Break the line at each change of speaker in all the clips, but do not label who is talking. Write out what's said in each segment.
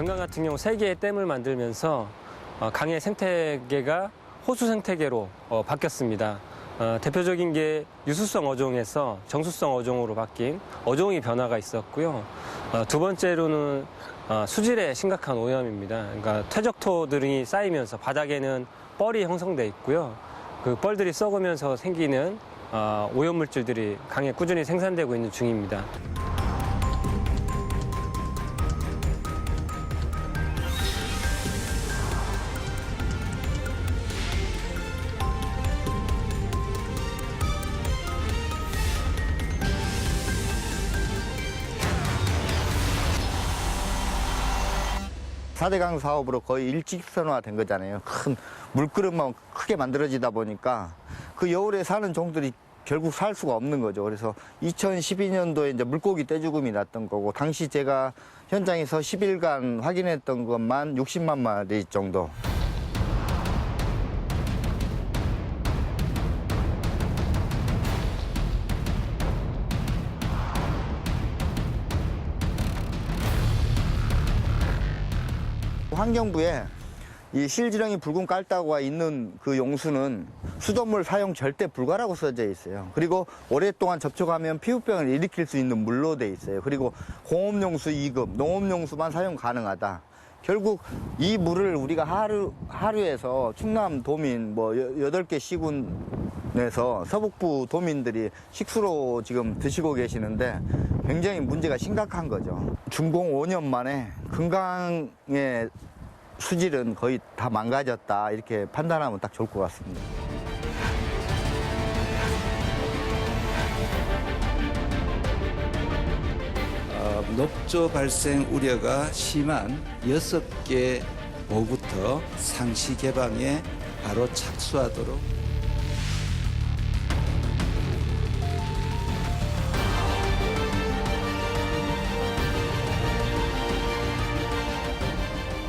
금강 같은 경우 세 개의 댐을 만들면서 어, 강의 생태계가 호수 생태계로 어, 바뀌었습니다. 어, 대표적인 게 유수성 어종에서 정수성 어종으로 바뀐 어종이 변화가 있었고요. 어, 두 번째로는 어, 수질의 심각한 오염입니다. 그러니까 퇴적토들이 쌓이면서 바닥에는 뻘이 형성돼 있고요. 그 뻘들이 썩으면서 생기는 어, 오염물질들이 강에 꾸준히 생산되고 있는 중입니다.
사대강 사업으로 거의 일직선화된 거잖아요. 큰 물그릇만 크게 만들어지다 보니까 그 여울에 사는 종들이 결국 살 수가 없는 거죠. 그래서 2012년도에 이제 물고기 떼죽음이 났던 거고, 당시 제가 현장에서 10일간 확인했던 것만 60만 마리 정도. 환경부에 이 실지렁이 붉은 깔따구가 있는 그 용수는 수돗물 사용 절대 불가라고 써져 있어요. 그리고 오랫동안 접촉하면 피부병을 일으킬 수 있는 물로 돼 있어요. 그리고 공업용수 2급, 농업용수만 사용 가능하다. 결국 이 물을 우리가 하루, 하루에서 충남 도민 뭐 여- 여덟 개 시군에서 서북부 도민들이 식수로 지금 드시고 계시는데 굉장히 문제가 심각한 거죠. 준공 5년 만에 금강의 수질은 거의 다 망가졌다 이렇게 판단하면 딱 좋을 것 같습니다.
어, 녹조 발생 우려가 심한 여섯 개 호부터 상시 개방에 바로 착수하도록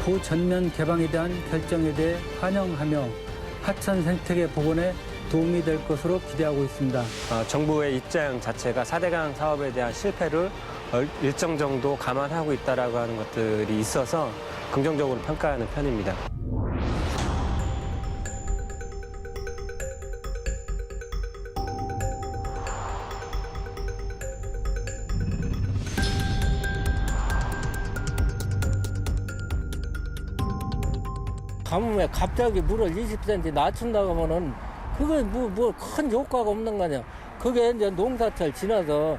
구 전면 개방에 대한 결정에 대해 환영하며 하천 생태계 복원에 도움이 될 것으로 기대하고 있습니다.
어, 정부의 입장 자체가 4대강 사업에 대한 실패를 얼- 일정 정도 감안하고 있다라고 하는 것들이 있어서 긍정적으로 평가하는 편입니다.
가뭄에 갑자기 물을 20cm 낮춘다고 하면은 그게 뭐, 뭐 큰 효과가 없는 거 아니야. 그게 이제 농사철 지나서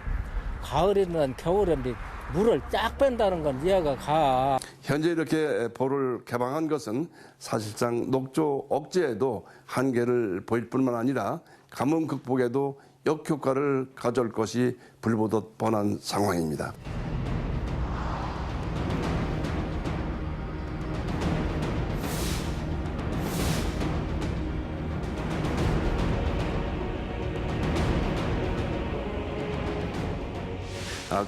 가을이든 겨울에든 물을 쫙 뺀다는 건 이해가 가.
현재 이렇게 보를 개방한 것은 사실상 녹조 억제에도 한계를 보일 뿐만 아니라 가뭄 극복에도 역효과를 가져올 것이 불보듯 뻔한 상황입니다.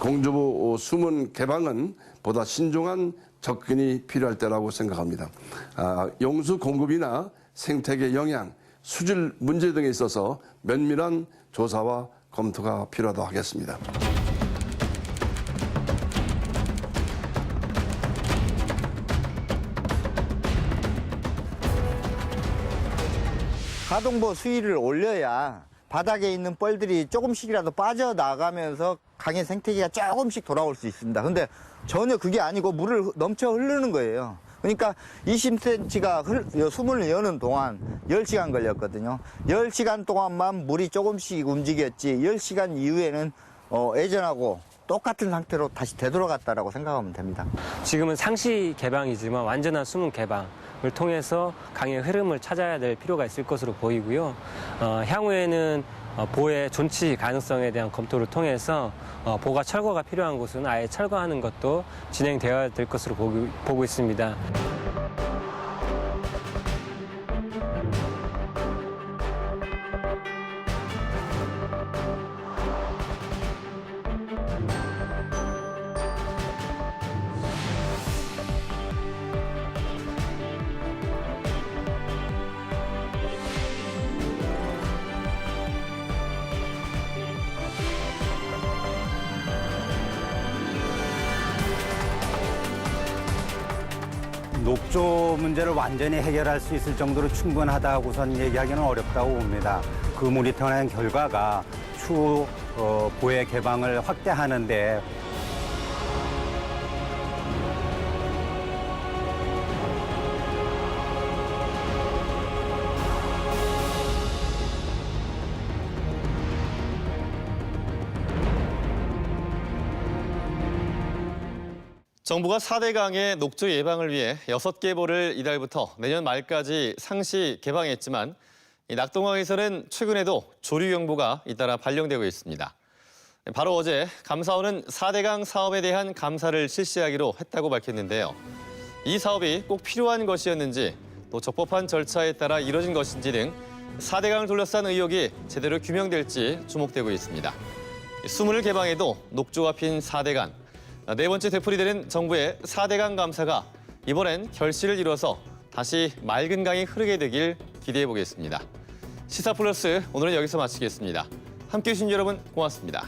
공주부 수문 개방은 보다 신중한 접근이 필요할 때라고 생각합니다. 아, 용수 공급이나 생태계 영향, 수질 문제 등에 있어서 면밀한 조사와 검토가 필요하다고 하겠습니다.
가동보 수위를 올려야 바닥에 있는 뻘들이 조금씩이라도 빠져나가면서 강의 생태계가 조금씩 돌아올 수 있습니다. 근데 전혀 그게 아니고 물을 넘쳐 흐르는 거예요. 그러니까 20cm가 흘, 수문을 여는 동안 10시간 걸렸거든요. 10시간 동안만 물이 조금씩 움직였지 10시간 이후에는 어, 예전하고 똑같은 상태로 다시 되돌아갔다라고 생각하면 됩니다.
지금은 상시 개방이지만 완전한 수문 개방을 통해서 강의 흐름을 찾아야 될 필요가 있을 것으로 보이고요. 어, 향후에는 어, 보의 존치 가능성에 대한 검토를 통해서 어, 보가 철거가 필요한 곳은 아예 철거하는 것도 진행되어야 될 것으로 보고 있습니다.
녹조 문제를 완전히 해결할 수 있을 정도로 충분하다고선 얘기하기는 어렵다고 봅니다. 그 모니터링 결과가 추후 어, 보해 개방을 확대하는데
정부가 4대 강의 녹조 예방을 위해 6개 보를 이달부터 내년 말까지 상시 개방했지만 이 낙동강에서는 최근에도 조류 경보가 잇따라 발령되고 있습니다. 바로 어제 감사원은 4대강 사업에 대한 감사를 실시하기로 했다고 밝혔는데요. 이 사업이 꼭 필요한 것이었는지 또 적법한 절차에 따라 이뤄진 것인지 등 4대강을 둘러싼 의혹이 제대로 규명될지 주목되고 있습니다. 수문을 개방해도 녹조가 핀 4대강. 네 번째 되풀이되는 정부의 4대강 감사가 이번엔 결실을 이뤄서 다시 맑은 강이 흐르게 되길 기대해 보겠습니다. 시사 플러스 오늘은 여기서 마치겠습니다. 함께해 주신 여러분 고맙습니다.